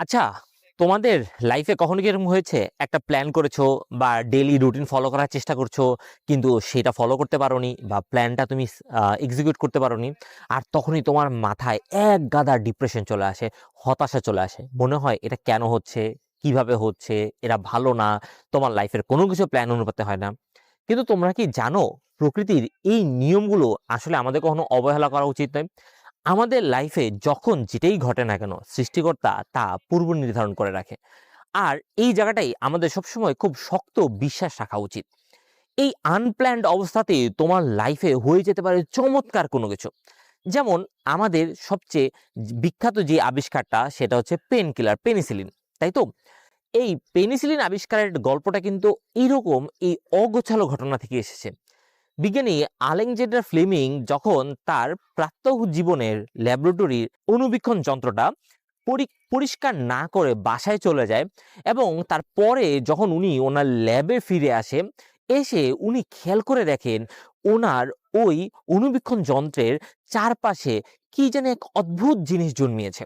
আচ্ছা তোমাদের লাইফে কখনো কি এরকম হয়েছে? একটা প্ল্যান করেছ বা ডেইলি রুটিন ফলো করার চেষ্টা করছ, কিন্তু সেটা ফলো করতে পারোনি বা প্ল্যানটা তুমি এক্সিকিউট করতে পারোনি, আর তখনই তোমার মাথায় এক গাদা ডিপ্রেশন চলে আসে, হতাশা চলে আসে। মনে হয় এটা কেন হচ্ছে? কীভাবে হচ্ছে? এরা ভালো না? তোমার লাইফের কোনো কিছু প্ল্যান অনুপাতে হয় না। কিন্তু তোমরা কি জানো, প্রকৃতির এই নিয়মগুলো আসলে আমাদের কখনো অবহেলা করা উচিত নয়? আমাদের লাইফে যখন যেটাই ঘটে না কেন, সৃষ্টিকর্তা তা পূর্ব নির্ধারণ করে রাখে। আর এই জায়গাটাই আমাদের সবসময় খুব শক্ত বিশ্বাস রাখা উচিত। এই আনপ্ল্যান্ড অবস্থাতে তোমার লাইফে হয়ে যেতে পারে চমৎকার কোনো কিছু। যেমন আমাদের সবচেয়ে বিখ্যাত যে আবিষ্কারটা, সেটা হচ্ছে পেন কিলার পেনিসিলিন তাই তো? এই পেনিসিলিন আবিষ্কারের গল্পটা কিন্তু এইরকম এই অগোছালো ঘটনা থেকে এসেছে। বিজ্ঞানী আলেকজান্ডার ফ্লেমিং যখন তার প্রাত্যহ জীবনের ল্যাবরেটরির অনুবীক্ষণ যন্ত্রটা পরি- পরিষ্কার না করে বাসায় চলে যায় এবং তারপরে যখন উনি ওনার ল্যাবে ফিরে আসে, এসে উনি খেয়াল করে দেখেন ওনার ওই অনুবীক্ষণ যন্ত্রের চারপাশে কি যেন এক অদ্ভুত জিনিস জন্মিয়েছে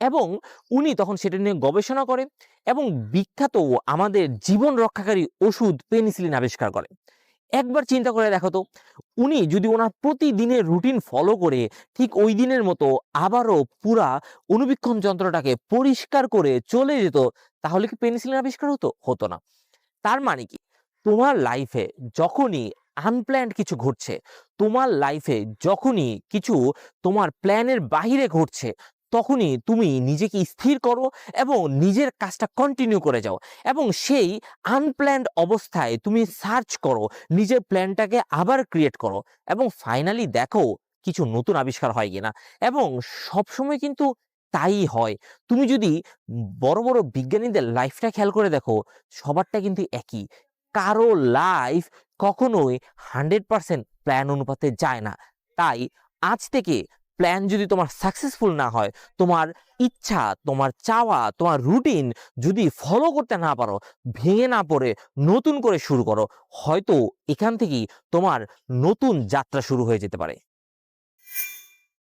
এবং উনি তখন সেটা নিয়ে গবেষণা করে এবং বিখ্যাত আমাদের জীবন রক্ষাকারী ওষুধ পেনিসিলিন আবিষ্কার করে একবার চিন্তা করে দেখো তো, উনি যদি ওনার প্রতিদিনের রুটিন ফলো করে, ঠিক ওই দিনের মতো আবারও পুরা অনুবীক্ষণ যন্ত্রটাকে পরিষ্কার করে চলে যেত, তাহলে কি পেনিসিলিন আবিষ্কার হতো? হতো না। তার মানে কি? তোমার লাইফে যখনই আনপ্ল্যান্ড কিছু ঘটছে, তোমার লাইফে যখনই কিছু তোমার প্ল্যানের বাইরে ঘটছে তখনই তুমি নিজেকে স্থির করো এবং নিজের কাজটা কন্টিনিউ করে যাও এবং সেই আনপ্ল্যান্ড অবস্থায় তুমি সার্চ করো, নিজের প্ল্যানটাকে আবার ক্রিয়েট করো এবং ফাইনালি দেখো কিছু নতুন আবিষ্কার হয় কিনা এবং সবসময় কিন্তু তাই হয়। তুমি যদি বড় বড় বিজ্ঞানীদের লাইফটা খেয়াল করে দেখো, সবারটা কিন্তু একই। কারও লাইফ কখনোই হান্ড্রেড পার্সেন্ট প্ল্যান অনুপাতে যায় না। তাই আজ থেকে প্ল্যান যদি তোমার সাকসেসফুল না হয়, তোমার ইচ্ছা, তোমার চাওয়া, তোমার রুটিন যদি ফলো করতে না পারো, ভেঙে না পড়ে, নতুন করে শুরু করো, হয়তো এখান থেকেই তোমার নতুন যাত্রা শুরু হয়ে যেতে পারে।